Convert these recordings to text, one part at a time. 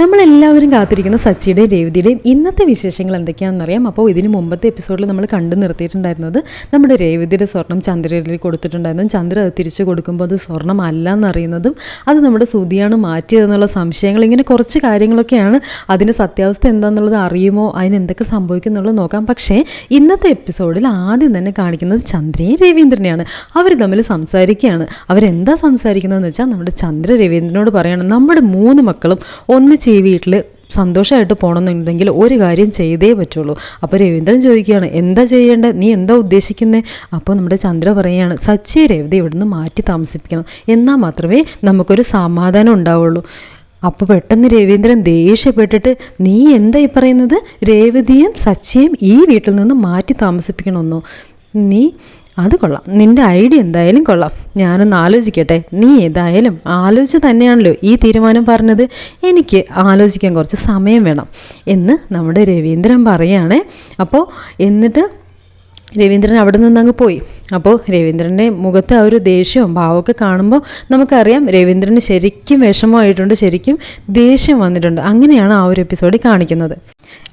നമ്മളെല്ലാവരും കാത്തിരിക്കുന്ന സച്ചിയുടെയും രേവതിയുടെയും ഇന്നത്തെ വിശേഷങ്ങൾ എന്തൊക്കെയാണെന്നറിയാം അപ്പോൾ ഇതിന് മുമ്പത്തെ എപ്പിസോഡിൽ നമ്മൾ കണ്ടു നിർത്തിയിട്ടുണ്ടായിരുന്നത് നമ്മുടെ രേവതിയുടെ സ്വർണം ചന്ദ്രയിൽ കൊടുത്തിട്ടുണ്ടായിരുന്നു. ചന്ദ്ര അത് തിരിച്ചു കൊടുക്കുമ്പോൾ അത് സ്വർണം അല്ല എന്നറിയുന്നതും അത് നമ്മുടെ സുതിയാണ് മാറ്റിയതെന്നുള്ള സംശയങ്ങൾ ഇങ്ങനെ കുറച്ച് കാര്യങ്ങളൊക്കെയാണ്. അതിന്റെ സത്യാവസ്ഥ എന്താണെന്നുള്ളത് അറിയുമോ? അതിന് എന്തൊക്കെ സംഭവിക്കും എന്നുള്ളത് നോക്കാം. പക്ഷേ ഇന്നത്തെ എപ്പിസോഡിൽ ആദ്യം തന്നെ കാണിക്കുന്നത് ചന്ദ്രയും രവീന്ദ്രനെയാണ്. അവർ തമ്മിൽ സംസാരിക്കുകയാണ്. അവരെന്താ സംസാരിക്കുന്നതെന്ന് വെച്ചാൽ നമ്മുടെ ചന്ദ്ര രവീന്ദ്രനോട് പറയണം നമ്മുടെ മൂന്ന് മക്കളും ഒന്നിച്ച് ഈ വീട്ടിൽ സന്തോഷമായിട്ട് പോകണമെന്നുണ്ടെങ്കിൽ ഒരു കാര്യം ചെയ്തേ പറ്റുള്ളൂ. അപ്പോൾ രവീന്ദ്രൻ ചോദിക്കുകയാണ് എന്താ ചെയ്യേണ്ടത് നീ എന്താ ഉദ്ദേശിക്കുന്നത് അപ്പോൾ നമ്മുടെ ചന്ദ്ര പറയുകയാണ് സച്ചി രേവതി ഇവിടുന്ന് മാറ്റി താമസിപ്പിക്കണം. എന്നാൽ മാത്രമേ നമുക്കൊരു സമാധാനം ഉണ്ടാവുള്ളൂ. അപ്പോൾ പെട്ടെന്ന് രവീന്ദ്രൻ ദേഷ്യപ്പെട്ടിട്ട് നീ എന്താ ഈ പറയുന്നത്? രേവതിയും സച്ചിയും ഈ വീട്ടിൽ നിന്ന് മാറ്റി താമസിപ്പിക്കണമെന്നോ? നീ അത് കൊള്ളാം. നിന്റെ ഐഡിയ എന്തായാലും കൊള്ളാം. ഞാനൊന്ന് ആലോചിക്കട്ടെ. നീ ഏതായാലും ആലോചിച്ച് തന്നെയാണല്ലോ ഈ തീരുമാനം പറഞ്ഞത്. എനിക്ക് ആലോചിക്കാൻ കുറച്ച് സമയം വേണം. എന്ന് നമ്മുടെ രവീന്ദ്രൻ പറയുകയാണേ അപ്പോൾ എന്നിട്ട് രവീന്ദ്രൻ അവിടെ നിന്ന് അങ്ങ് പോയി. അപ്പോൾ രവീന്ദ്രന്റെ മുഖത്ത് ആ ഒരു ദേഷ്യവും ഭാവമൊക്കെ കാണുമ്പോൾ നമുക്കറിയാം രവീന്ദ്രന് ശരിക്കും വിഷമമായിട്ടുണ്ട് ശരിക്കും ദേഷ്യം വന്നിട്ടുണ്ട്. അങ്ങനെയാണ് ആ ഒരു എപ്പിസോഡിൽ കാണിക്കുന്നത്.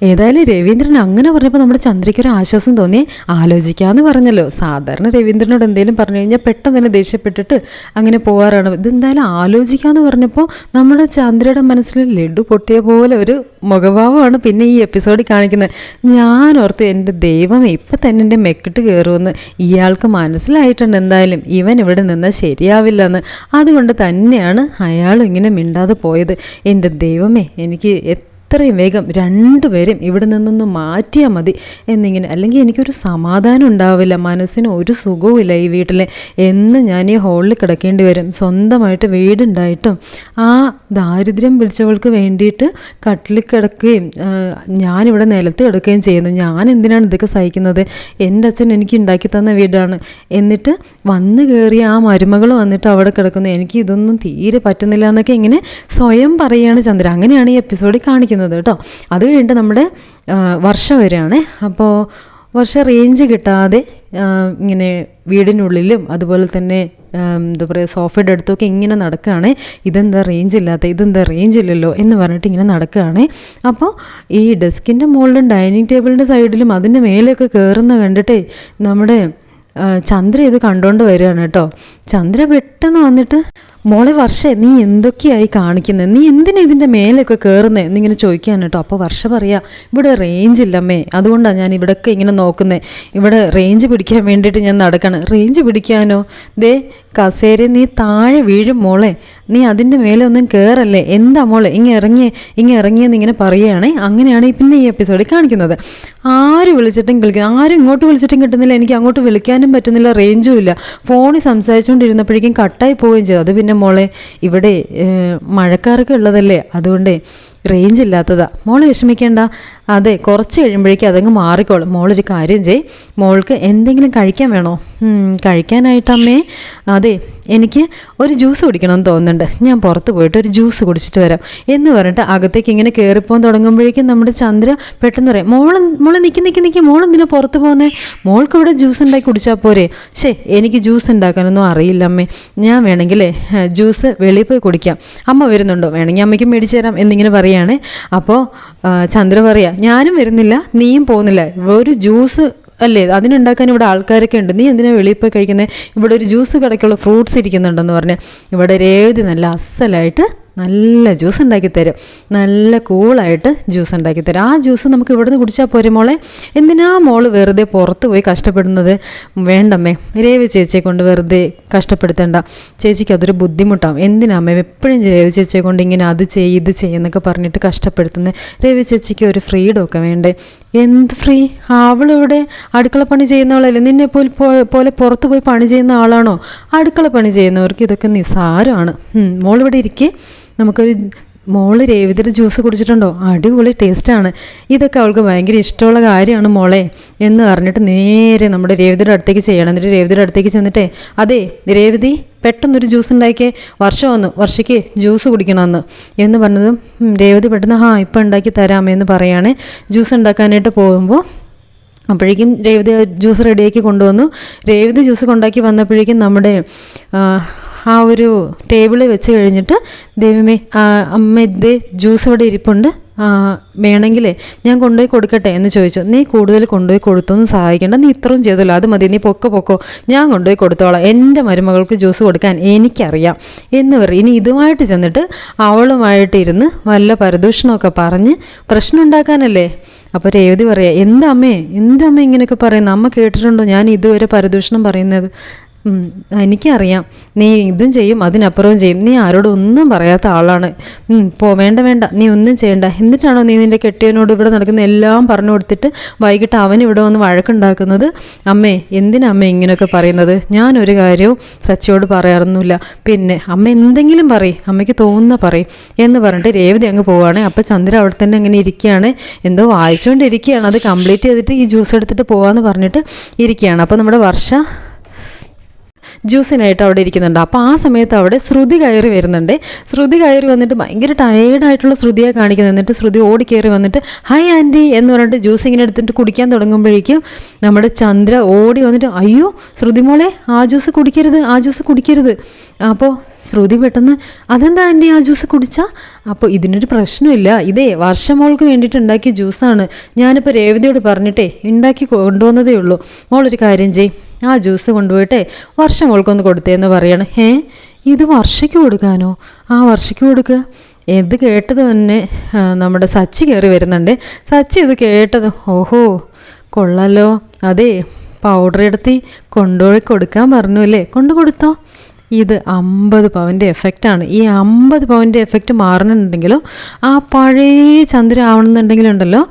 ഏതായാലും രവീന്ദ്രൻ അങ്ങനെ പറഞ്ഞപ്പോൾ നമ്മുടെ ചന്ദ്രയ്ക്ക് ഒരു ആശ്വാസം തോന്നി. ആലോചിക്കാമെന്ന് പറഞ്ഞല്ലോ. സാധാരണ രവീന്ദ്രനോട് എന്തെങ്കിലും പറഞ്ഞു കഴിഞ്ഞാൽ പെട്ടെന്ന് തന്നെ ദേഷ്യപ്പെട്ടിട്ട് അങ്ങനെ പോകാറാണ് ഇതെന്തായാലും ആലോചിക്കാമെന്ന് പറഞ്ഞപ്പോൾ നമ്മുടെ ചന്ദ്രയുടെ മനസ്സിൽ ലഡു പൊട്ടിയ പോലെ ഒരു മുഖഭാവമാണ് പിന്നെ ഈ എപ്പിസോഡിൽ കാണിക്കുന്നത്. ഞാൻ ഓർത്ത് എന്റെ ദൈവം ഇപ്പം തന്നെ എന്റെ മെക്കിട്ട് കയറുമെന്ന് ഇയാൾക്ക് മനസ്സിലായിട്ടുണ്ട് എന്തായാലും. ഇവൻ ഇവിടെ നിന്നാൽ ശരിയാവില്ലെന്ന്. അതുകൊണ്ട് തന്നെയാണ് അയാൾ ഇങ്ങനെ മിണ്ടാതെ പോയത്. എന്റെ ദൈവമേ എനിക്ക് എത്രയും വേഗം രണ്ടുപേരും ഇവിടെ നിന്നൊന്ന് മാറ്റിയാൽ മതി എന്നിങ്ങനെ അല്ലെങ്കിൽ എനിക്കൊരു സമാധാനം ഉണ്ടാവില്ല മനസ്സിന് ഒരു സുഖവുമില്ല ഈ വീട്ടിൽ എന്ന് ഞാൻ ഈ ഹോളിൽ കിടക്കേണ്ടി വരും. സ്വന്തമായിട്ട് വീടുണ്ടായിട്ടും ആ ദാരിദ്ര്യം പിടിച്ചവൾക്ക് വേണ്ടിയിട്ട് കട്ടിലിൽ കിടക്കുകയും ഞാനിവിടെ നിലത്ത് കിടക്കുകയും ചെയ്യുന്നു. ഞാൻ എന്തിനാണ് ഇതൊക്കെ സഹിക്കുന്നത്? എന്റെ അച്ഛൻ എനിക്ക് ഉണ്ടാക്കി തന്ന വീടാണ്. എന്നിട്ട് വന്ന് കയറിയ ആ മരുമകൾ വന്നിട്ട് അവിടെ കിടക്കുന്നു. എനിക്ക് ഇതൊന്നും തീരെ പറ്റുന്നില്ല എന്നൊക്കെ ഇങ്ങനെ സ്വയം പറയുകയാണ് ചന്ദ്ര. അങ്ങനെയാണ് ഈ എപ്പിസോഡിൽ കാണിക്കുന്നത്. കേട്ടോ. അത് കഴിഞ്ഞിട്ട് നമ്മുടെ വർഷം വരികയാണ് അപ്പോൾ വർഷ റേഞ്ച് കിട്ടാതെ ഇങ്ങനെ വീടിനുള്ളിലും അതുപോലെ തന്നെ എന്താ പറയുക സോഫയുടെ അടുത്തൊക്കെ ഇങ്ങനെ നടക്കുകയാണ്. ഇതെന്താ റേഞ്ച് ഇല്ലാത്ത ഇതെന്താ റേഞ്ച് ഇല്ലല്ലോ എന്ന് പറഞ്ഞിട്ട് ഇങ്ങനെ നടക്കുകയാണ്. അപ്പോൾ ഈ ഡെസ്കിന്റെ മുകളിലും ഡൈനിങ് ടേബിളിന്റെ സൈഡിലും അതിന്റെ മേലെയൊക്കെ കയറുന്ന കണ്ടിട്ടേ നമ്മുടെ ചന്ദ്ര ഇത് കണ്ടുകൊണ്ട് വരികയാണ് കേട്ടോ. ചന്ദ്ര പെട്ടെന്ന് വന്നിട്ട് മോളെ വർഷ നീ എന്തൊക്കെയായി കാണിക്കുന്നത് നീ എന്തിനാ ഇതിന്റെ മേലൊക്കെ കയറുന്നേ എന്നിങ്ങനെ ചോദിക്കാൻ കേട്ടോ. അപ്പോൾ വർഷ പറയാ ഇവിടെ റേഞ്ച് ഇല്ലമ്മേ. അതുകൊണ്ടാണ് ഞാൻ ഇവിടെയൊക്കെ ഇങ്ങനെ നോക്കുന്നത് ഇവിടെ റേഞ്ച് പിടിക്കാൻ വേണ്ടിയിട്ട് ഞാൻ നടക്കണം. റേഞ്ച് പിടിക്കാനോ? ദേ കസേര നീ താഴെ വീഴും മോളെ. നീ അതിന്റെ മേലെ ഒന്നും കയറല്ലേ എന്താ മോളെ? ഇങ്ങ ഇറങ്ങിയ ഇങ്ങ ഇറങ്ങിയെന്ന് ഇങ്ങനെ പറയുകയാണേ. അങ്ങനെയാണ് പിന്നെ ഈ എപ്പിസോഡിൽ കാണിക്കുന്നത്. ആര് വിളിച്ചിട്ടും കളിക്കുന്നത് ആരും ഇങ്ങോട്ട് വിളിച്ചിട്ടും കിട്ടുന്നില്ല. എനിക്ക് അങ്ങോട്ട് വിളിക്കാനും പറ്റുന്നില്ല. റേഞ്ചും ഇല്ല. ഫോണിൽ സംസാരിച്ചുകൊണ്ടിരുന്നപ്പോഴേക്കും കട്ടായി പോവുകയും ചെയ്തു. അത് പിന്നെ മോളെ ഇവിടെ മഴക്കാരൊക്കെ ഉള്ളതല്ലേ? അതുകൊണ്ടേ റേഞ്ച് ഇല്ലാത്തതാ. മോൾ വിഷമിക്കേണ്ട. അതെ കുറച്ച് കഴിയുമ്പോഴേക്കും അതങ്ങ് മാറിക്കോളും. മോളൊരു കാര്യം ചെയ് മോൾക്ക് എന്തെങ്കിലും കഴിക്കാൻ വേണോ? കഴിക്കാനായിട്ടമ്മേ അതെ എനിക്ക് ഒരു ജ്യൂസ് കുടിക്കണമെന്ന് തോന്നുന്നുണ്ട്. ഞാൻ പുറത്ത് പോയിട്ട് ഒരു ജ്യൂസ് കുടിച്ചിട്ട് വരാം. എന്ന് പറഞ്ഞിട്ട് അകത്തേക്ക് ഇങ്ങനെ കയറിപ്പോകാൻ തുടങ്ങുമ്പോഴേക്കും നമ്മുടെ ചന്ദ്ര പെട്ടെന്ന് പറയും മോൾ മോളെ നിൽക്കി നിൽക്കി നിൽക്കി മോൾ എന്തിനാ പുറത്ത് പോകുന്നേ മോൾക്ക് ഇവിടെ ജ്യൂസ് ഉണ്ടാക്കി കുടിച്ചാൽ പോരെ. ശേ എനിക്ക് ജ്യൂസ് ഉണ്ടാക്കാനൊന്നും അറിയില്ല അമ്മേ. ഞാൻ വേണമെങ്കിൽ ജ്യൂസ് വെളിയിൽ പോയി കുടിക്കാം. അമ്മ വരുന്നുണ്ടോ? വേണമെങ്കിൽ അമ്മയ്ക്ക് മേടിച്ചു തരാം. എന്നിങ്ങനെ പറയുകയാണ് അപ്പോൾ ചന്ദ്ര പറയാ ഞാനും വരുന്നില്ല നീയും പോകുന്നില്ല. ഒരു ജ്യൂസ് അല്ലേ? അതിനുണ്ടാക്കാൻ ഇവിടെ ആൾക്കാരൊക്കെ ഉണ്ട്. നീ എന്തിനാണ് വെളിയിൽ പോയി കഴിക്കുന്നത് ഇവിടെ ഒരു ജ്യൂസ് കടയ്ക്കുള്ള ഫ്രൂട്ട്സ് ഇരിക്കുന്നുണ്ടെന്ന് പറഞ്ഞ് ഇവിടെ രേവതി നല്ല അസലായിട്ട് നല്ല ജ്യൂസ് ഉണ്ടാക്കി തരും. നല്ല കൂളായിട്ട് ജ്യൂസ് ഉണ്ടാക്കി തരും. ആ ജ്യൂസ് നമുക്ക് ഇവിടുന്ന് കുടിച്ചാൽ പോരെ മോളെ? എന്തിനാ മോൾ വെറുതെ പുറത്ത് പോയി കഷ്ടപ്പെടുന്നത്? വേണ്ടമ്മേ രേവി ചേച്ചിയെ കൊണ്ട് വെറുതെ കഷ്ടപ്പെടുത്തേണ്ട. ചേച്ചിക്ക് അതൊരു ബുദ്ധിമുട്ടാവും. എന്തിനാമ്മേ എപ്പോഴും രേവി ചേച്ചിയെ കൊണ്ട് ഇങ്ങനെ അത് ചെയ്യ് ഇത് ചെയ്യുന്നൊക്കെ പറഞ്ഞിട്ട് കഷ്ടപ്പെടുത്തുന്നത് രേവി ചേച്ചിക്ക് ഒരു ഫ്രീഡം ഒക്കെ വേണ്ടേ? എന്ത് ഫ്രീ അവളിവിടെ അടുക്കള പണി ചെയ്യുന്നവളല്ലേ നിന്നെ പോലെ പോലെ പുറത്ത് പോയി പണി ചെയ്യുന്ന ആളാണോ? അടുക്കള പണി ചെയ്യുന്നവർക്ക് ഇതൊക്കെ നിസ്സാരമാണ്. മോളിവിടെ ഇരിക്കേ. നമുക്കൊരു മോൾ രേവതിയുടെ ജ്യൂസ് കുടിച്ചിട്ടുണ്ടോ? അടിപൊളി ടേസ്റ്റാണ്. ഇതൊക്കെ അവൾക്ക് ഭയങ്കര ഇഷ്ടമുള്ള കാര്യമാണ് മോളെ എന്ന് പറഞ്ഞിട്ട് നേരെ നമ്മുടെ രേവതിയുടെ അടുത്തേക്ക് ചെയ്യണം. എന്നിട്ട് രേവതിയുടെ അടുത്തേക്ക് ചെന്നിട്ടേ അതെ രേവതി പെട്ടെന്നൊരു ജ്യൂസ് ഉണ്ടാക്കിയേ. വർഷം വന്നു. വർഷയ്ക്ക് ജ്യൂസ് കുടിക്കണമെന്ന്. എന്ന് പറഞ്ഞതും രേവതി പെട്ടെന്ന് ആ ഇപ്പം ഉണ്ടാക്കി തരാമെന്ന് പറയാണ്. ജ്യൂസ് ഉണ്ടാക്കാനായിട്ട് പോകുമ്പോൾ അപ്പോഴേക്കും രേവതി ജ്യൂസ് റെഡിയാക്കി കൊണ്ടുവന്നു. രേവതി ജ്യൂസ് കൊണ്ടാക്കി വന്നപ്പോഴേക്കും നമ്മുടെ ആ, ഒരു ടേബിളിൽ വെച്ച് കഴിഞ്ഞിട്ട് ദൈവമേ അമ്മ ഇതേ ജ്യൂസ് ഇവിടെ ഇരിപ്പുണ്ട്. വേണമെങ്കിലേ ഞാൻ കൊണ്ടുപോയി കൊടുക്കട്ടെ എന്ന് ചോദിച്ചു. നീ കൂടുതൽ കൊണ്ടുപോയി കൊടുത്തൊന്നും സഹായിക്കേണ്ട. നീ ഇത്രയും ചെയ്തല്ലോ. അത് മതി. നീ പൊക്കെ പൊക്കോ. ഞാൻ കൊണ്ടുപോയി കൊടുത്തോളാം. എന്റെ മരുമകൾക്ക് ജ്യൂസ് കൊടുക്കാൻ എനിക്കറിയാം എന്ന് പറയും ഇനി ഇതുമായിട്ട് ചെന്നിട്ട് അവളുമായിട്ട് ഇരുന്ന് വല്ല പരദൂഷണമൊക്കെ പറഞ്ഞ് പ്രശ്നം ഉണ്ടാക്കാനല്ലേ അപ്പോൾ രേവതി പറയാം എന്താമ്മേ എന്താമ്മേ ഇങ്ങനെയൊക്കെ പറയുന്നത് അമ്മ കേട്ടിട്ടുണ്ടോ? ഞാൻ ഇതുവരെ പരദൂഷണം പറയുന്നത്. എനിക്കറിയാം. നീ ഇതും ചെയ്യും അതിനപ്പുറവും ചെയ്യും. നീ ആരോടും ഒന്നും പറയാത്ത ആളാണ്. പോ വേണ്ട വേണ്ട. നീ ഒന്നും ചെയ്യണ്ട. എന്നിട്ടാണോ നീ നിന്റെ കെട്ടിയവനോട് ഇവിടെ നടക്കുന്ന എല്ലാം പറഞ്ഞു കൊടുത്തിട്ട് വൈകിട്ട് അവൻ ഇവിടെ വന്ന് വഴക്കുണ്ടാക്കുന്നത്? അമ്മേ എന്തിനാ അമ്മ ഇങ്ങനെയൊക്കെ പറയുന്നത്? ഞാനൊരു കാര്യവും സച്ചിയോട് പറയാറൊന്നുമില്ല. പിന്നെ അമ്മ എന്തെങ്കിലും പറയും. അമ്മയ്ക്ക് തോന്നുന്ന പറയും എന്ന് പറഞ്ഞിട്ട് രേവതി അങ്ങ് പോവുകയാണ് അപ്പോൾ ചന്ദ്ര അവിടെ തന്നെ അങ്ങനെ ഇരിക്കുകയാണ്. എന്തോ വായിച്ചുകൊണ്ടിരിക്കുകയാണ് അത് കംപ്ലീറ്റ് ചെയ്തിട്ട് ഈ ജ്യൂസ് എടുത്തിട്ട് പോവാന്ന് പറഞ്ഞിട്ട് ഇരിക്കുകയാണ്. അപ്പോൾ നമ്മുടെ വർഷ ജ്യൂസിനായിട്ട് അവിടെ ഇരിക്കുന്നുണ്ട്. അപ്പോൾ ആ സമയത്ത് അവിടെ ശ്രുതി കയറി വരുന്നുണ്ട്. ശ്രുതി കയറി വന്നിട്ട് ഭയങ്കര ടയേർഡായിട്ടുള്ള ശ്രുതിയെ കാണിക്കുന്നത് എന്നിട്ട് ശ്രുതി ഓടി കയറി വന്നിട്ട് ഹായ് ആന്റി എന്ന് പറഞ്ഞിട്ട് ജ്യൂസ് ഇങ്ങനെ എടുത്തിട്ട് കുടിക്കാൻ തുടങ്ങുമ്പോഴേക്കും നമ്മുടെ ചന്ദ്ര ഓടി വന്നിട്ട് അയ്യോ ശ്രുതി മോളെ ആ ജ്യൂസ് കുടിക്കരുത് ആ ജ്യൂസ് കുടിക്കരുത്. അപ്പോൾ ശ്രുതി പെട്ടെന്ന് അതെന്താ ആന്റി ആ ജ്യൂസ് കുടിച്ചാൽ അപ്പോൾ ഇതിനൊരു പ്രശ്നമില്ല. ഇതേ വർഷമോൾക്ക് വേണ്ടിയിട്ട് ഉണ്ടാക്കിയ ജ്യൂസാണ്. ഞാനിപ്പോൾ രേവതിയോട് പറഞ്ഞിട്ടേ ഉണ്ടാക്കി കൊണ്ടുവന്നതേ ഉള്ളൂ. മോളൊരു കാര്യം ചെയ് ആ ജ്യൂസ് കൊണ്ടുപോയിട്ടേ വർഷം മോൾക്കൊന്ന് കൊടുത്തേന്ന് പറയണം. ഏ ഇത് വർഷയ്ക്ക് കൊടുക്കാനോ? ആ വർഷയ്ക്ക് കൊടുക്കുക എന്ത് കേട്ടത് തന്നെ നമ്മുടെ സച്ചി കയറി വരുന്നുണ്ട്. സച്ചി ഇത് കേട്ടത് ഓഹോ കൊള്ളാലോ. അതെ പൗഡർ എടുത്തി കൊണ്ടുപോയി കൊടുക്കാൻ പറഞ്ഞു അല്ലേ? കൊണ്ടു കൊടുത്തോ. ഇത് അമ്പത് പവന്റെ എഫക്റ്റാണ് ഈ അമ്പത് പവന്റെ എഫക്റ്റ് മാറണമെന്നുണ്ടെങ്കിലോ ആ പഴയ ചന്ദ്ര ആവണമെന്നുണ്ടെങ്കിലുണ്ടല്ലോ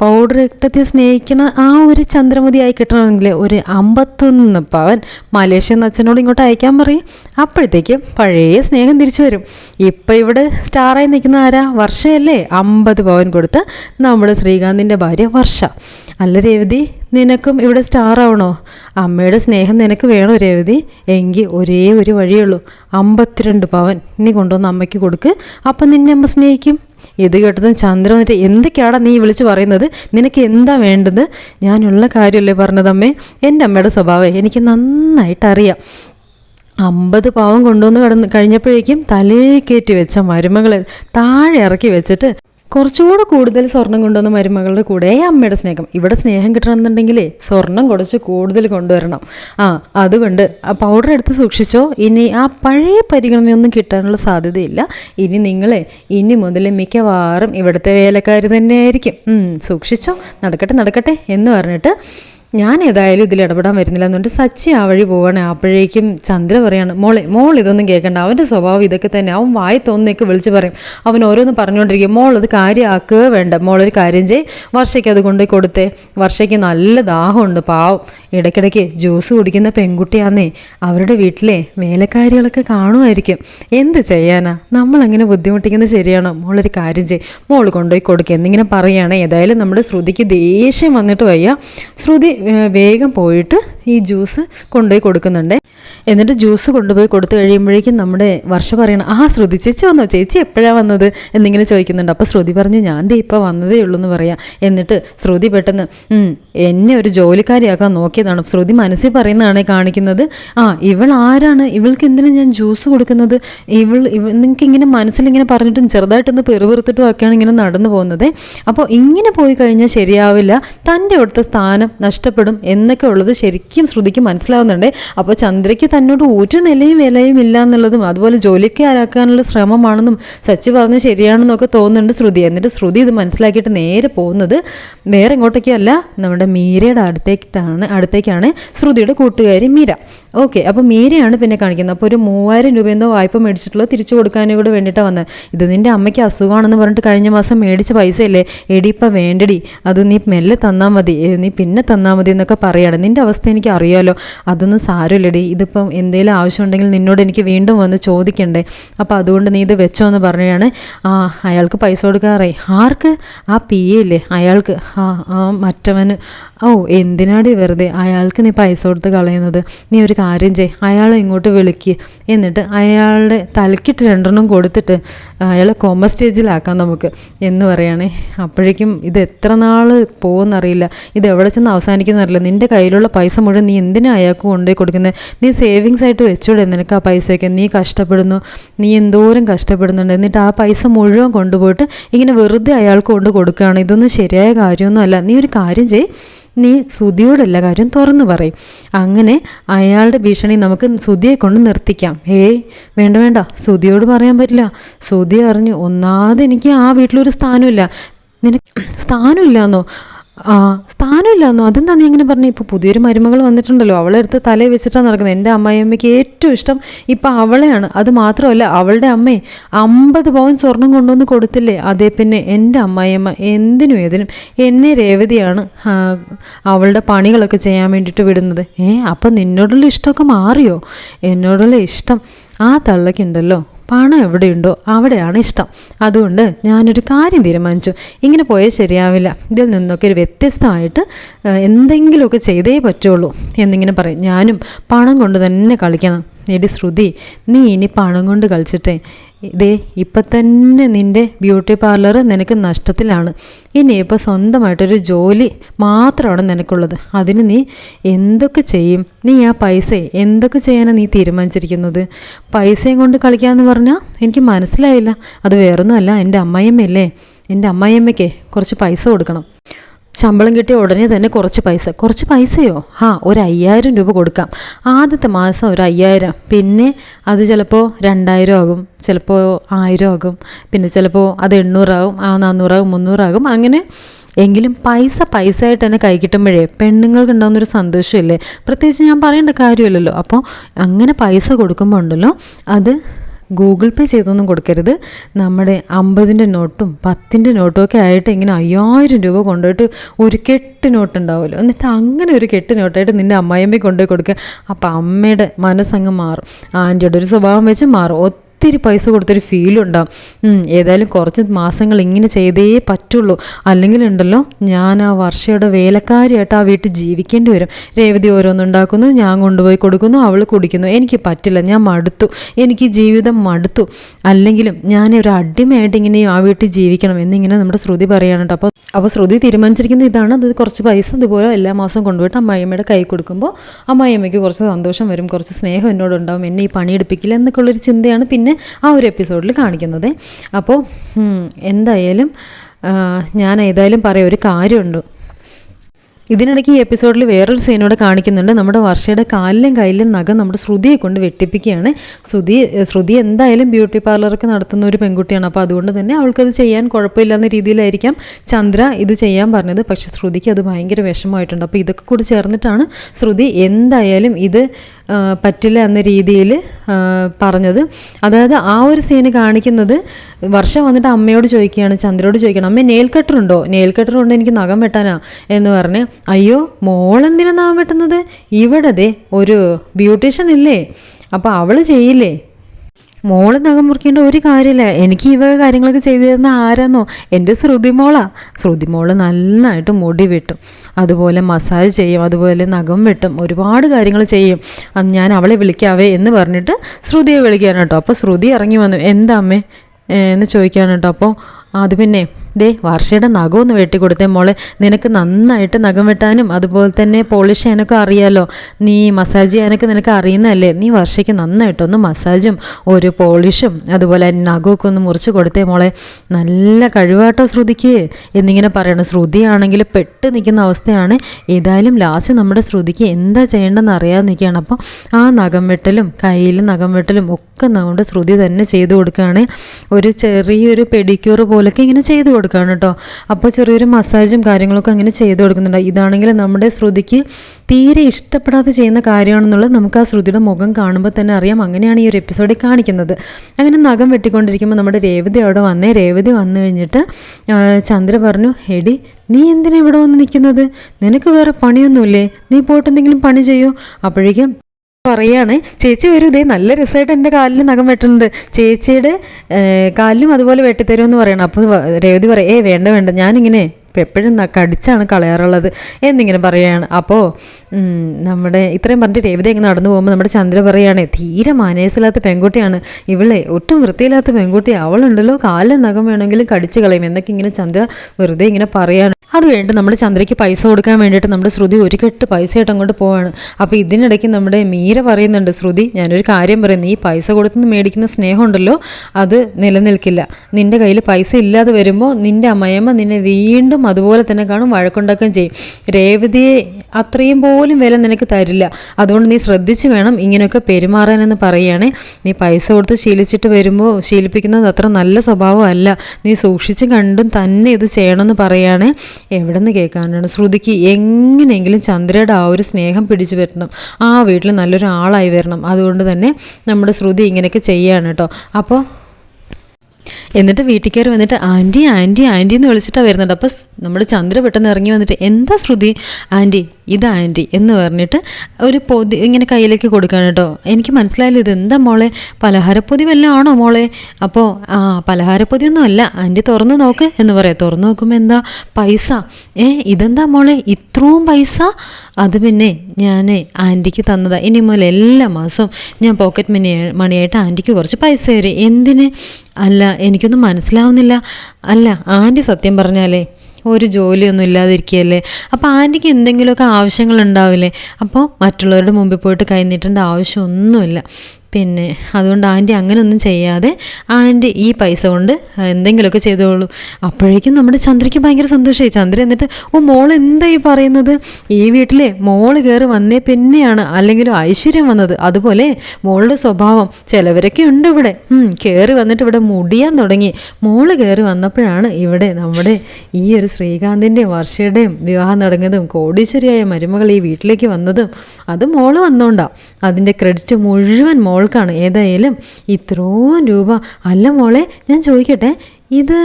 പൗഡർ ഇട്ടത്തി സ്നേഹിക്കണ ആ ഒരു ചന്ദ്രമതിയായി കിട്ടണമെങ്കിൽ ഒരു അമ്പത്തൊന്ന് പവൻ മലേഷ്യൻ അച്ഛനോട് ഇങ്ങോട്ട് അയക്കാൻ പറയും. അപ്പോഴത്തേക്കും പഴയ സ്നേഹം തിരിച്ചു വരും. ഇപ്പം ഇവിടെ സ്റ്റാറായി നിൽക്കുന്ന ആരാ? വർഷയല്ലേ? അമ്പത് പവൻ കൊടുത്ത് നമ്മുടെ ശ്രീകാന്തിന്റെ ഭാര്യ വർഷ. അല്ല രേവതി നിനക്കും ഇവിടെ സ്റ്റാർ ആവണോ അമ്മയുടെ സ്നേഹം നിനക്ക് വേണോ രേവതി? എങ്കിൽ ഒരേ ഒരു വഴിയുള്ളൂ. അമ്പത്തിരണ്ട് പവൻ നീ കൊണ്ടുവന്ന് അമ്മയ്ക്ക് കൊടുക്ക്. അപ്പം നിന്നെ അമ്മ സ്നേഹിക്കും. ഇത് കേട്ടതും ചന്ദ്ര വന്നിട്ട് എന്തൊക്കെയാടാ നീ വിളിച്ച് പറയുന്നത്? നിനക്ക് എന്താ വേണ്ടത്? ഞാനുള്ള കാര്യമല്ലേ പറഞ്ഞതമ്മേ എന്റെ അമ്മയുടെ സ്വഭാവം എനിക്ക് നന്നായിട്ട് അറിയാം. അമ്പത് പാവം കൊണ്ടുവന്ന് കടന്ന് കഴിഞ്ഞപ്പോഴേക്കും തലേ കയറ്റി വെച്ച മരുമകളെ താഴെ ഇറക്കി വെച്ചിട്ട് കുറച്ചുകൂടെ കൂടുതൽ സ്വർണം കൊണ്ടുവന്ന മരുമകളുടെ കൂടെ. അമ്മയുടെ സ്നേഹം. ഇവിടെ സ്നേഹം കിട്ടണമെന്നുണ്ടെങ്കിൽ സ്വർണം കുറച്ച് കൂടുതൽ കൊണ്ടുവരണം. ആ അതുകൊണ്ട് ആ പൗഡർ എടുത്ത് സൂക്ഷിച്ചോ. ഇനി ആ പഴയ പരിഗണനയൊന്നും കിട്ടാനുള്ള സാധ്യതയില്ല. ഇനി നിങ്ങളെ ഇനി മുതൽ മിക്കവാറും ഇവിടുത്തെ വേലക്കാർ തന്നെയായിരിക്കും. സൂക്ഷിച്ചോ. നടക്കട്ടെ നടക്കട്ടെ എന്ന് പറഞ്ഞിട്ട് ഞാൻ ഏതായാലും ഇതിൽ ഇടപെടാൻ വരുന്നില്ല എന്നുകൊണ്ട് സച്ചി ആ വഴി പോവാണ്. അപ്പോഴേക്കും ചന്ദ്ര പറയാണ് മോളെ മോൾ ഇതൊന്നും കേൾക്കണ്ട അവന്റെ സ്വഭാവം ഇതൊക്കെ തന്നെ. അവൻ വായി തോന്നുന്നേക്ക് വിളിച്ച് പറയും. അവൻ ഓരോന്ന് പറഞ്ഞുകൊണ്ടിരിക്കും. മോൾ അത് കാര്യമാക്കുക വേണ്ട. മോളൊരു കാര്യം ചെയ് വർഷയ്ക്ക് അത് കൊണ്ടുപോയി കൊടുത്തേ. വർഷയ്ക്ക് നല്ല ദാഹമുണ്ട് പാവം. ഇടയ്ക്കിടയ്ക്ക് ജ്യൂസ് കുടിക്കുന്ന പെൺകുട്ടിയാന്നേ. അവരുടെ വീട്ടിലെ മേലക്കാരികളൊക്കെ കാണുമായിരിക്കും. എന്ത് ചെയ്യാനാ? നമ്മളങ്ങനെ ബുദ്ധിമുട്ടിക്കുന്നത് ശരിയാണോ? മോളൊരു കാര്യം ചെയ് മോൾ കൊണ്ടുപോയി കൊടുക്കുക എന്നിങ്ങനെ പറയുകയാണ് ഏതായാലും നമ്മുടെ ശ്രുതിക്ക് ദേഷ്യം വന്നിട്ട് വയ്യ. ശ്രുതി വേഗം പോയിട്ട് ഈ ജ്യൂസ് കൊണ്ടുപോയി കൊടുക്കുന്നുണ്ട്. എന്നിട്ട് ജ്യൂസ് കൊണ്ടുപോയി കൊടുത്തു കഴിയുമ്പോഴേക്കും നമ്മുടെ വർഷ പറയണം ആ ശ്രുതി ചേച്ചി വന്നോ? ചേച്ചി എപ്പോഴാണ് വന്നത്? എന്നിങ്ങനെ ചോദിക്കുന്നുണ്ട്. അപ്പോൾ ശ്രുതി പറഞ്ഞു ഞാൻ ദേ ഇപ്പോൾ വന്നതേ ഉള്ളൂ എന്ന് പറയാം. എന്നിട്ട് ശ്രുതി പെട്ടെന്ന് "ഉം, എന്നെ ഒരു ജോലിക്കാരിയാക്കാൻ നോക്കിയതാണ്. ശ്രുതി മനസ്സിൽ പറയുന്നതാണ് കാണിക്കുന്നത്. ആ ഇവൾ ആരാണ്? ഇവൾക്ക് എന്തിനാണ് ഞാൻ ജ്യൂസ് കൊടുക്കുന്നത്? ഇവൾ ഇവ നിങ്ങൾക്ക് ഇങ്ങനെ മനസ്സിലിങ്ങനെ പറഞ്ഞിട്ടും ചെറുതായിട്ടൊന്ന് പെറുപെറുത്തിട്ടും ഒക്കെയാണ് ഇങ്ങനെ നടന്നു പോകുന്നത്. അപ്പോൾ ഇങ്ങനെ പോയി കഴിഞ്ഞാൽ ശരിയാവില്ല. തന്റെ അവിടുത്തെ സ്ഥാനം നഷ്ടപ്പെടും എന്നൊക്കെ ഉള്ളത് ശരിക്കും ശ്രുതിക്ക് മനസ്സിലാവുന്നുണ്ട്. അപ്പോൾ ചന്ദ്രയ്ക്ക് തന്നോട് ഒരു നിലയും വിലയും ഇല്ല എന്നുള്ളതും അതുപോലെ ജോലിക്ക് ആരാക്കാനുള്ള ശ്രമമാണെന്നും സച്ചി പറഞ്ഞ് ശരിയാണെന്നൊക്കെ തോന്നുന്നുണ്ട് ശ്രുതി. എന്നിട്ട് ശ്രുതി ഇത് മനസ്സിലാക്കിയിട്ട് നേരെ പോകുന്നത് വേറെ എങ്ങോട്ടേക്കല്ല നമ്മുടെ മീരയുടെ അടുത്തേക്കാണ് അടുത്തേക്കാണ് ശ്രുതിയുടെ കൂട്ടുകാരി മീര. ഓക്കെ അപ്പോൾ മീരയാണ് പിന്നെ കാണിക്കുന്നത്. അപ്പോൾ ഒരു മൂവായിരം രൂപ എന്തോ വായ്പ മേടിച്ചിട്ടുള്ളത് തിരിച്ചു കൊടുക്കാനും കൂടെ വേണ്ടിയിട്ടാണ് വന്നത് ഇത് നിന്റെ അമ്മയ്ക്ക് അസുഖമാണെന്ന് പറഞ്ഞിട്ട് കഴിഞ്ഞ മാസം മേടിച്ച പൈസയല്ലേ? എടി ഇപ്പം വേണ്ടടി. അത് നീ മെല്ലെ തന്നാൽ മതി. നീ പിന്നെ തന്നാൽ മതി എന്നൊക്കെ പറയാണ്. നിന്റെ അവസ്ഥ എനിക്ക് അറിയാലോ അതൊന്നും സാരമില്ലടി. ഇതിപ്പം എന്തെങ്കിലും ആവശ്യമുണ്ടെങ്കിൽ നിന്നോട് എനിക്ക് വീണ്ടും വന്ന് ചോദിക്കണ്ടേ. അപ്പോൾ അതുകൊണ്ട് നീ ഇത് വെച്ചോ എന്ന് പറഞ്ഞാണ് ആ അയാൾക്ക് പൈസ കൊടുക്കാറേ. ആർക്ക്? ആ പി എ ഇല്ലേ? അയാൾക്ക്. ആ ആ മറ്റവന്. ഓ എന്തിനാടി വെറുതെ അയാൾക്ക് നീ പൈസ കൊടുത്ത് കളയുന്നത്? നീ ഒരു കാര്യം ചെയ് അയാളെ ഇങ്ങോട്ട് വിളിക്ക്. എന്നിട്ട് അയാളുടെ തലക്കിട്ട് രണ്ടെണ്ണം കൊടുത്തിട്ട് അയാളെ കോമ സ്റ്റേജിലാക്കാം നമുക്ക് എന്ന് പറയുകയാണേ അപ്പോഴേക്കും ഇത് എത്ര നാൾ പോകുമെന്നറിയില്ല ഇത് എവിടെ ചെന്ന് അവസാനിക്കുന്നറിയില്ല. നിന്റെ കയ്യിലുള്ള പൈസ മുഴുവൻ നീ എന്തിനാ അയാൾക്ക് കൊണ്ടുപോയി കൊടുക്കുന്നത് നീ സേവിങ്സ് ആയിട്ട് വെച്ചൂടെ നിനക്ക് ആ പൈസയൊക്കെ? നീ കഷ്ടപ്പെടുന്നു. നീ എന്തോരം കഷ്ടപ്പെടുന്നുണ്ട്. എന്നിട്ട് ആ പൈസ മുഴുവൻ കൊണ്ടുപോയിട്ട് ഇങ്ങനെ വെറുതെ അയാൾക്ക് കൊണ്ട് കൊടുക്കുകയാണ്. ഇതൊന്നും ശരിയായ കാര്യമൊന്നുമല്ല. നീ ഒരു കാര്യം ചെയ് നീ സുധിയോടെല്ലാ കാര്യം തുറന്നു പറയും. അങ്ങനെ അയാളുടെ ഭീഷണി നമുക്ക് സുധിയെ കൊണ്ട് നിർത്തിക്കാം. ഏയ് വേണ്ട വേണ്ട സുധിയോട് പറയാൻ പറ്റില്ല. സുധി അറിഞ്ഞു ഒന്നാമത് എനിക്ക് ആ വീട്ടിലൊരു സ്ഥാനമില്ല. നിനക്ക് സ്ഥാനമില്ലാന്നോ? ആ സ്ഥാനമില്ലാന്നോ? അതെന്താ നീ അങ്ങനെ പറഞ്ഞു? ഇപ്പോൾ പുതിയൊരു മരുമകൾ വന്നിട്ടുണ്ടല്ലോ. അവളെ എടുത്ത് തലയിൽ വെച്ചിട്ടാണ് നടക്കുന്നത്. എന്റെ അമ്മായിയമ്മയ്ക്ക് ഏറ്റവും ഇഷ്ടം ഇപ്പം അവളെയാണ്. അത് മാത്രമല്ല അവളുടെ അമ്മയെ അമ്പത് പവൻ സ്വർണം കൊണ്ടുവന്ന് കൊടുത്തില്ലേ? അതേ പിന്നെ എന്റെ അമ്മായിയമ്മ എന്തിനും ഏതിനും എന്നെ രേവതിയാണ് അവളുടെ പണികളൊക്കെ ചെയ്യാൻ വേണ്ടിയിട്ട് വിടുന്നത്. ഏ അപ്പം നിന്നോടുള്ള ഇഷ്ടമൊക്കെ മാറിയോ? എന്നോടുള്ള ഇഷ്ടം ആ തള്ളക്കുണ്ടല്ലോ പണം എവിടെയുണ്ടോ അവിടെയാണ് ഇഷ്ടം. അതുകൊണ്ട് ഞാനൊരു കാര്യം തീരുമാനിച്ചു. ഇങ്ങനെ പോയാൽ ശരിയാവില്ല. ഇതിൽ നിന്നൊക്കെ ഒരു വ്യത്യസ്തമായിട്ട് എന്തെങ്കിലുമൊക്കെ ചെയ്തേ പറ്റുള്ളൂ എന്നിങ്ങനെ പറയും. ഞാനും പണം കൊണ്ട് തന്നെ കളിക്കണം. എടി ശ്രുതി നീ ഇനി പണം കൊണ്ട് കളിച്ചിട്ടേ. ഇതേ ഇപ്പം തന്നെ നിന്റെ ബ്യൂട്ടി പാർലർ നിനക്ക് നഷ്ടത്തിലാണ്. ഇനി ഇപ്പോൾ സ്വന്തമായിട്ടൊരു ജോലി മാത്രമാണ് നിനക്കുള്ളത്. അതിന് നീ എന്തൊക്കെ ചെയ്യും? നീ ആ പൈസ എന്തൊക്കെ ചെയ്യാനാണ് നീ തീരുമാനിച്ചിരിക്കുന്നത്? പൈസയും കൊണ്ട് കളിക്കാമെന്ന് പറഞ്ഞാൽ എനിക്ക് മനസ്സിലായില്ല. അത് വേറൊന്നുമല്ല എന്റെ അമ്മായിയമ്മയല്ലേ? എന്റെ അമ്മായിയമ്മയ്ക്ക് കുറച്ച് പൈസ കൊടുക്കണം. ശമ്പളം കിട്ടിയ ഉടനെ തന്നെ കുറച്ച് പൈസ. കുറച്ച് പൈസയോ? ആ ഒരു അയ്യായിരം രൂപ കൊടുക്കാം. ആദ്യത്തെ മാസം ഒരു അയ്യായിരം. പിന്നെ അത് ചിലപ്പോൾ രണ്ടായിരം ആകും ചിലപ്പോൾ ആയിരം ആകും പിന്നെ ചിലപ്പോൾ അത് എണ്ണൂറാകും ആ നാന്നൂറാകും മുന്നൂറാകും അങ്ങനെ എങ്കിലും പൈസ പൈസ ആയിട്ട് തന്നെ കൈ കിട്ടുമ്പോഴേ പെണ്ണുങ്ങൾക്ക് ഉണ്ടാകുന്നൊരു സന്തോഷമില്ലേ? പ്രത്യേകിച്ച് ഞാൻ പറയേണ്ട കാര്യമില്ലല്ലോ. അപ്പോൾ അങ്ങനെ പൈസ കൊടുക്കുമ്പോൾ ഉണ്ടല്ലോ അത് ഗൂഗിൾ പേ ചെയ്തൊന്നും കൊടുക്കരുത്. നമ്മുടെ അമ്പതിന്റെ നോട്ടും പത്തിന്റെ നോട്ടും ഒക്കെ ആയിട്ട് ഇങ്ങനെ അയ്യായിരം രൂപ കൊണ്ടുപോയിട്ട് ഒരു കെട്ട് നോട്ട് ഉണ്ടാവുമല്ലോ എന്നിട്ട് അങ്ങനെ ഒരു കെട്ട് നോട്ടായിട്ട് നിന്റെ അമ്മായിയമ്മയെ കൊണ്ടുപോയി കൊടുക്കുക. അപ്പോൾ അമ്മയുടെ മനസ്സങ്ങ് മാറും. ആന്റിയുടെ ഒരു സ്വഭാവം വെച്ച് മാറും. ഒത്തിരി പൈസ കൊടുത്തൊരു ഫീലുണ്ടാവും ഏതായാലും കുറച്ച് മാസങ്ങൾ ഇങ്ങനെ ചെയ്തേ പറ്റുള്ളൂ. അല്ലെങ്കിൽ ഉണ്ടല്ലോ ഞാൻ ആ വർഷയുടെ വേലക്കാരിയായിട്ട് ആ വീട്ടിൽ ജീവിക്കേണ്ടി വരും. രേവതി ഓരോന്നുണ്ടാക്കുന്നു ഞാൻ കൊണ്ടുപോയി കൊടുക്കുന്നു അവൾ കുടിക്കുന്നു. എനിക്ക് പറ്റില്ല ഞാൻ മടുത്തു. എനിക്ക് ജീവിതം മടുത്തു. അല്ലെങ്കിലും ഞാൻ ഒരു അടിമയായിട്ട് ഇങ്ങനെ ആ വീട്ടിൽ ജീവിക്കണം എന്നിങ്ങനെ നമ്മുടെ ശ്രുതി പറയാണ് കേട്ടോ. അപ്പോൾ അപ്പോൾ ശ്രുതി തീരുമാനിച്ചിരിക്കുന്ന ഇതാണ്. അത് കുറച്ച് പൈസ ഇതുപോലെ എല്ലാ മാസവും കൊണ്ടുപോയിട്ട് അമ്മായിയമ്മയുടെ കൈ കൊടുക്കുമ്പോൾ അമ്മായിയമ്മയ്ക്ക് കുറച്ച് സന്തോഷം വരും കുറച്ച് സ്നേഹം എന്നോടുണ്ടാവും. എന്നെ ഈ പണിയെടുപ്പിക്കില്ല എന്നൊക്കെ ഉള്ളൊരു ചിന്തയാണ്. പിന്നെ ആ ഒരു എപ്പിസോഡിൽ കാണിക്കുന്നത്. അപ്പോൾ എന്തായാലും ഞാൻ ഏതായാലും പറയാം ഒരു കാര്യമുണ്ട്. ഇതിനിടയ്ക്ക് ഈ എപ്പിസോഡിൽ വേറൊരു സീനോടെ കാണിക്കുന്നുണ്ട്. നമ്മുടെ വർഷയുടെ കാലിലും കയ്യിലും നഖം നമ്മുടെ ശ്രുതിയെ കൊണ്ട് വെട്ടിപ്പിക്കുകയാണ്. ശ്രുതി ശ്രുതി എന്തായാലും ബ്യൂട്ടി പാർലറൊക്കെ നടത്തുന്ന ഒരു പെൺകുട്ടിയാണ്. അപ്പോൾ അതുകൊണ്ട് തന്നെ അവൾക്കത് ചെയ്യാൻ കുഴപ്പമില്ലാന്ന രീതിയിലായിരിക്കാം ചന്ദ്ര ഇത് ചെയ്യാൻ പറഞ്ഞത്. പക്ഷേ ശ്രുതിക്ക് അത് ഭയങ്കര വിഷമമായിട്ടുണ്ട്. അപ്പോൾ ഇതൊക്കെ കൂടി ചേർന്നിട്ടാണ് ശ്രുതി എന്തായാലും ഇത് പറ്റില്ല എന്ന രീതിയിൽ പറഞ്ഞത്. അതായത് ആ ഒരു സീന് കാണിക്കുന്നത് വർഷം വന്നിട്ട് അമ്മയോട് ചോദിക്കുകയാണ് ചന്ദ്രയോട് ചോദിക്കണം അമ്മ നെയിൽ കട്ടർ ഉണ്ടോ? നെയിൽ കട്ടർ എനിക്ക് നഖം വെട്ടാനാ? എന്ന് പറഞ്ഞ് അയ്യോ മോളെന്തിനാ നഖം വെട്ടുന്നത്? ഇവിടെ ഒരു ബ്യൂട്ടീഷ്യൻ ഇല്ലേ? അപ്പോൾ അവൾ ചെയ്യില്ലേ? മോൾ നഖം മുറിക്കേണ്ട ഒരു കാര്യമില്ല. എനിക്ക് ഈ വക കാര്യങ്ങളൊക്കെ ചെയ്തു തരുന്ന ആരാന്നോ? എന്റെ ശ്രുതി മോളാ. ശ്രുതി മോൾ നന്നായിട്ട് മുടി വെട്ടും. അതുപോലെ മസാജ് ചെയ്യും. അതുപോലെ നഖം വെട്ടും. ഒരുപാട് കാര്യങ്ങൾ ചെയ്യും. അത് ഞാൻ അവളെ വിളിക്കാവേ എന്ന് പറഞ്ഞിട്ട് ശ്രുതിയെ വിളിക്കാനാട്ടോ അപ്പോൾ ശ്രുതി ഇറങ്ങി വന്നു. എന്താ അമ്മേ? എന്ന് ചോദിക്കാനാട്ടോ അപ്പോൾ അത് പിന്നെ ദേ വർഷയുടെ നഖം ഒന്ന് വെട്ടിക്കൊടുത്തേ മോളെ. നിനക്ക് നന്നായിട്ട് നഖം വെട്ടാനും അതുപോലെ തന്നെ പോളിഷ് ചെയ്യാനൊക്കെ അറിയാലോ. നീ മസാജ് ചെയ്യാനൊക്കെ നിനക്ക് അറിയുന്നതല്ലേ? നീ വർഷയ്ക്ക് നന്നായിട്ടൊന്ന് മസാജും ഒരു പോളിഷും അതുപോലെ നഖമൊക്കെ ഒന്ന് മുറിച്ച് കൊടുത്തേ മോളെ. നല്ല കഴിവാട്ടോ ശ്രുതിക്ക്. എന്നിങ്ങനെ പറയണം ശ്രുതിയാണെങ്കിൽ പെട്ട് നിൽക്കുന്ന അവസ്ഥയാണ്. ഏതായാലും ലാസ്റ്റ് നമ്മുടെ ശ്രുതിക്ക് എന്താ ചെയ്യേണ്ടതെന്ന് അറിയാതെ നിൽക്കുകയാണ്. അപ്പോൾ ആ നഖം വെട്ടലും കയ്യിൽ നഖം വെട്ടലും ഒക്കെ നമ്മുടെ ശ്രുതി തന്നെ ചെയ്തു കൊടുക്കുകയാണ്. ഒരു ചെറിയൊരു പെഡിക്യൂർ പോലൊക്കെ ഇങ്ങനെ ചെയ്തു കൊടുക്കുകയാണ് കേട്ടോ അപ്പോൾ ചെറിയൊരു മസാജും കാര്യങ്ങളൊക്കെ അങ്ങനെ ചെയ്ത് കൊടുക്കുന്നുണ്ട്. ഇതാണെങ്കിൽ നമ്മുടെ ശ്രുതിക്ക് തീരെ ഇഷ്ടപ്പെടാതെ ചെയ്യുന്ന കാര്യമാണെന്നുള്ളത് നമുക്ക് ആ ശ്രുതിയുടെ മുഖം കാണുമ്പോൾ തന്നെ അറിയാം. അങ്ങനെയാണ് ഈ ഒരു എപ്പിസോഡിൽ കാണിക്കുന്നത്. അങ്ങനെ നഖം വെട്ടിക്കൊണ്ടിരിക്കുമ്പോൾ നമ്മുടെ രേവതി അവിടെ വന്നേ. രേവതി വന്നു കഴിഞ്ഞിട്ട് ചന്ദ്ര പറഞ്ഞു എടി നീ എന്തിനാ ഇവിടെ വന്ന് നിൽക്കുന്നത്? നിനക്ക് വേറെ പണിയൊന്നുമില്ലേ? നീ പോയിട്ട് എന്തെങ്കിലും പണി ചെയ്യൂ? അപ്പോഴേക്കും പറയാണ് ചേച്ചി വരും ഇതേ നല്ല രസമായിട്ട് എന്റെ കാലിൽ നഖം വെട്ടുന്നുണ്ട്. ചേച്ചിയുടെ കാലിലും അതുപോലെ വെട്ടിത്തരുമെന്ന് പറയണം. അപ്പോൾ രേവതി പറയും ഏ വേണ്ട വേണ്ട ഞാനിങ്ങനെ എപ്പോഴും ന- കടിച്ചാണ് കളയാറുള്ളത് എന്നിങ്ങനെ പറയുകയാണ്. അപ്പോൾ നമ്മുടെ ഇത്രയും പറഞ്ഞിട്ട് രേവതി അങ്ങ് നടന്നു പോകുമ്പോൾ നമ്മുടെ ചന്ദ്ര പറയുകയാണ് തീരെ മാനേഴ്സില്ലാത്ത പെൺകുട്ടിയാണ്. ഇവളെ ഒട്ടും വൃത്തിയില്ലാത്ത പെൺകുട്ടി. അവളുണ്ടല്ലോ കാലിൽ നഖം വേണമെങ്കിലും കടിച്ചു കളയും എന്നൊക്കെ ഇങ്ങനെ ചന്ദ്ര വെറുതെ ഇങ്ങനെ പറയാണ്. അത് കഴിഞ്ഞിട്ട് നമ്മുടെ ചന്ദ്രയ്ക്ക് പൈസ കൊടുക്കാൻ വേണ്ടിയിട്ട് നമ്മുടെ ശ്രുതി ഒരു കെട്ട് പൈസയായിട്ട് അങ്ങോട്ട് പോവാണ്. അപ്പോൾ ഇതിനിടയ്ക്ക് നമ്മുടെ മീര പറയുന്നുണ്ട് ശ്രുതി ഞാനൊരു കാര്യം പറയുന്നു ഈ പൈസ കൊടുത്ത് മേടിക്കുന്ന സ്നേഹം ഉണ്ടല്ലോ അത് നിലനിൽക്കില്ല. നിന്റെ കയ്യിൽ പൈസ ഇല്ലാതെ വരുമ്പോൾ നിന്റെ അമ്മയമ്മ നിന്നെ വീണ്ടും അതുപോലെ തന്നെ കാണും വഴക്കുണ്ടാക്കുകയും ചെയ്യും. രേവതിയെ അത്രയും പോലും വില നിനക്ക് തരില്ല. അതുകൊണ്ട് നീ ശ്രദ്ധിച്ച് വേണം ഇങ്ങനെയൊക്കെ പെരുമാറാനെന്ന് പറയുകയാണെ. നീ പൈസ കൊടുത്ത് ശീലിച്ചിട്ട് വരുമ്പോൾ ശീലിപ്പിക്കുന്നത് അത്ര നല്ല സ്വഭാവമല്ല. നീ സൂക്ഷിച്ച് കണ്ടും തന്നെ ഇത് ചെയ്യണമെന്ന് പറയുകയാണെ. എവിടെ നിന്ന് കേൾക്കാനാണ്? ശ്രുതിക്ക് എങ്ങനെയെങ്കിലും ചന്ദ്രയുടെ ആ ഒരു സ്നേഹം പിടിച്ചു പറ്റണം ആ വീട്ടിൽ നല്ലൊരു ആളായി വരണം. അതുകൊണ്ട് തന്നെ നമ്മുടെ ശ്രുതി ഇങ്ങനെയൊക്കെ ചെയ്യാണ് കേട്ടോ. അപ്പോൾ എന്നിട്ട് വീട്ടിൽ കയറി വന്നിട്ട് ആന്റി ആന്റി ആന്റി എന്ന് വിളിച്ചിട്ടാണ് വരുന്നത്. അപ്പോൾ നമ്മുടെ ചന്ദ്ര പെട്ടെന്ന് ഇറങ്ങി വന്നിട്ട് എന്താ ശ്രുതി? ആന്റി ഇത് ആന്റി എന്ന് പറഞ്ഞിട്ട് ഒരു പൊതി ഇങ്ങനെ കയ്യിലേക്ക് കൊടുക്കാൻ കേട്ടോ. എനിക്ക് മനസ്സിലായില്ല ഇത് എന്താ മോളെ? പലഹാരപ്പൊതി വല്ലതും ആണോ മോളെ? അപ്പോൾ ആ പലഹാരപ്പൊതിയൊന്നും അല്ല. ആന്റി തുറന്ന് നോക്ക് എന്ന് പറയാം. തുറന്ന് നോക്കുമ്പോൾ എന്താ? പൈസ. ഏ ഇതെന്താ മോളെ? ഇത്രയും പൈസ? അത് പിന്നെ ഞാൻ ആന്റിക്ക് തന്നതാ. ഇനി മുതൽ എല്ലാ മാസവും ഞാൻ പോക്കറ്റ് മണി മണിയായിട്ട് ആന്റിക്ക് കുറച്ച് പൈസ തരും. എന്തിന്? അല്ല എനിക്കൊന്നും മനസ്സിലാവുന്നില്ല. അല്ല ആന്റി സത്യം പറഞ്ഞാലേ ഒരു ജോലിയൊന്നും ഇല്ലാതിരിക്കുകയല്ലേ അപ്പോൾ ആന്റിക്ക് എന്തെങ്കിലുമൊക്കെ ആവശ്യങ്ങളുണ്ടാവില്ലേ? അപ്പോൾ മറ്റുള്ളവരുടെ മുമ്പിൽ പോയിട്ട് കൈ നീട്ടേണ്ട ആവശ്യമൊന്നുമില്ല. പിന്നെ അതുകൊണ്ട് ആന്റി അങ്ങനെയൊന്നും ചെയ്യാതെ ആന്റി ഈ പൈസ കൊണ്ട് എന്തെങ്കിലുമൊക്കെ ചെയ്തോളൂ. അപ്പോഴേക്കും നമ്മുടെ ചന്ദ്രയ്ക്ക് ഭയങ്കര സന്തോഷമായി. ചന്ദ്ര എന്നിട്ട് ഓ മോൾ എന്താ ഈ പറയുന്നത്? ഈ വീട്ടിലെ മോൾ കയറി വന്നേ പിന്നെയാണ്. അല്ലെങ്കിൽ ഐശ്വര്യം വന്നത്. അതുപോലെ മോളുടെ സ്വഭാവം ചിലവരൊക്കെ ഉണ്ട് ഇവിടെ. കയറി വന്നിട്ട് ഇവിടെ മുടിയാൻ തുടങ്ങി. മോൾ കയറി വന്നപ്പോഴാണ് ഇവിടെ നമ്മുടെ ഈ ഒരു ശ്രീകാന്തിന്റെയും വർഷയുടെയും വിവാഹം നടന്നതും കോടീശ്വരിയായ മരുമകൾ ഈ വീട്ടിലേക്ക് വന്നതും. അത് മോൾ വന്നോണ്ടാ. അതിന്റെ ക്രെഡിറ്റ് മുഴുവൻ മോൾക്കാണ്. ഏതായാലും ഇത്രയും രൂപ. അല്ല മോളെ ഞാൻ ചോദിക്കട്ടെ ഇത്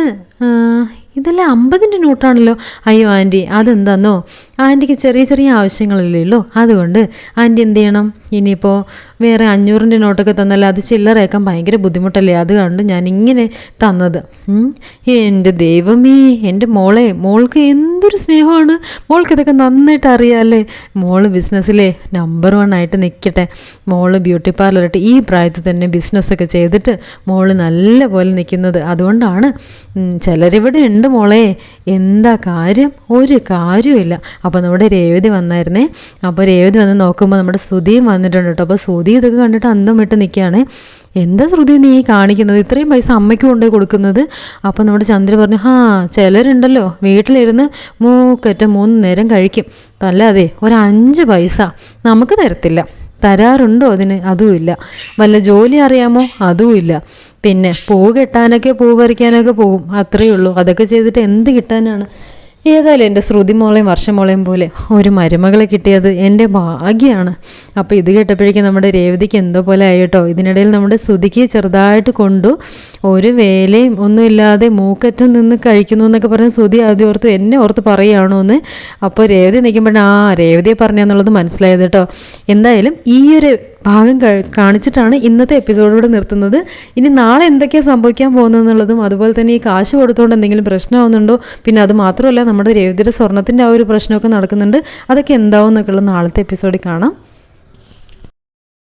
ഇതെല്ലാം അമ്പതിന്റെ നോട്ടാണല്ലോ. അയ്യോ ആന്റി അതെന്താന്നോ? ആന്റിക്ക് ചെറിയ ചെറിയ ആവശ്യങ്ങളല്ലേ ഉള്ളൂ അതുകൊണ്ട് ആന്റി എന്ത് ചെയ്യണം? ഇനിയിപ്പോൾ വേറെ അഞ്ഞൂറിന്റെ നോട്ടൊക്കെ തന്നാൽ അത് ചില്ലറയാക്കാൻ ഭയങ്കര ബുദ്ധിമുട്ടല്ലേ? അതുകൊണ്ട് ഞാൻ ഇങ്ങനെ തന്നത്. എന്റെ ദൈവമേ എന്റെ മോളെ മോൾക്ക് എന്തൊരു സ്നേഹമാണ്. മോൾക്ക് ഇതൊക്കെ നന്നായിട്ട് അറിയാമല്ലേ മോൾ ബിസിനസ്സിലെ നമ്പർ വൺ ആയിട്ട് നിൽക്കട്ടെ മോൾ ബ്യൂട്ടി പാർലറിട്ട് ഈ പ്രായത്തിൽ തന്നെ ബിസിനസ്സൊക്കെ ചെയ്തിട്ട് മോൾ നല്ല പോലെ നിൽക്കുന്നത് അതുകൊണ്ടാണ് ചിലരിവിടെ ഉണ്ട് മോളെ. എന്താ കാര്യം? ഒരു കാര്യമില്ല അപ്പോൾ നമ്മുടെ രേവതി വന്നായിരുന്നേ. അപ്പോൾ രേവതി വന്ന് നോക്കുമ്പോൾ നമ്മുടെ ശ്രുതിയും വന്നിട്ടുണ്ട് കേട്ടോ. അപ്പോൾ ശ്രുതി ഇതൊക്കെ കണ്ടിട്ട് അന്തം വിട്ട് നിൽക്കുകയാണ് എന്താ ശ്രുതി നീ കാണിക്കുന്നത്? ഇത്രയും പൈസ അമ്മയ്ക്ക് കൊണ്ടുപോയി കൊടുക്കുന്നത്. അപ്പോൾ നമ്മുടെ ചന്ദ്ര പറഞ്ഞു ഹാ ചിലരുണ്ടല്ലോ. വീട്ടിലിരുന്ന് മൂക്കറ്റ മൂന്ന് നേരം കഴിക്കും. അല്ലാതെ ഒരു അഞ്ച് പൈസ നമുക്ക് തരത്തില്ല. തരാറുണ്ടോ അതിന്? അതുമില്ല വല്ല ജോലി അറിയാമോ? അതുമില്ല പിന്നെ പൂ കെട്ടാനൊക്കെ പൂ പറിക്കാനൊക്കെ പോകും. അത്രയേ ഉള്ളൂ. അതൊക്കെ ചെയ്തിട്ട് എന്ത് കിട്ടാനാണ്? ഏതായാലും എന്റെ ശ്രുതി മോളെയും വർഷമോളെയും പോലെ ഒരു മരുമകളെ കിട്ടിയത് എന്റെ ഭാഗ്യമാണ് അപ്പോൾ ഇത് കേട്ടപ്പോഴേക്കും നമ്മുടെ രേവതിക്ക് എന്തോ പോലെ ആയിട്ടോ ഇതിനിടയിൽ നമ്മുടെ ശ്രുതിക്ക് ചെറുതായിട്ട് കൊണ്ടു ഒരു വേലയും ഒന്നുമില്ലാതെ മൂക്കറ്റം നിന്ന് കഴിക്കുന്നു എന്നൊക്കെ പറഞ്ഞ് ശ്രുതി ആദ്യം ഓർത്ത് എന്നെ ഓർത്ത് പറയുകയാണോ എന്ന് അപ്പോൾ രേവതി നിൽക്കുമ്പോഴാണ് ആ രേവതിയെ പറഞ്ഞെന്നുള്ളത് മനസ്സിലായത് കേട്ടോ. എന്തായാലും ഈ ഒരു ഭാഗം കാണിച്ചിട്ടാണ് ഇന്നത്തെ എപ്പിസോഡ് നിർത്തുന്നത്. ഇനി നാളെ എന്തൊക്കെയാണ് സംഭവിക്കാൻ പോകുന്നതെന്നുള്ളതും അതുപോലെ തന്നെ ഈ കാശ് കൊടുത്തുകൊണ്ട് എന്തെങ്കിലും പ്രശ്നമാവുന്നുണ്ടോ പിന്നെ അത് മാത്രമല്ല നമ്മുടെ രേവതിയുടെ സ്വർണത്തിന്റെ ആ ഒരു പ്രശ്നമൊക്കെ നടക്കുന്നുണ്ട്. അതൊക്കെ എന്താവും എന്നൊക്കെയുള്ള നാളത്തെ എപ്പിസോഡിൽ കാണാം.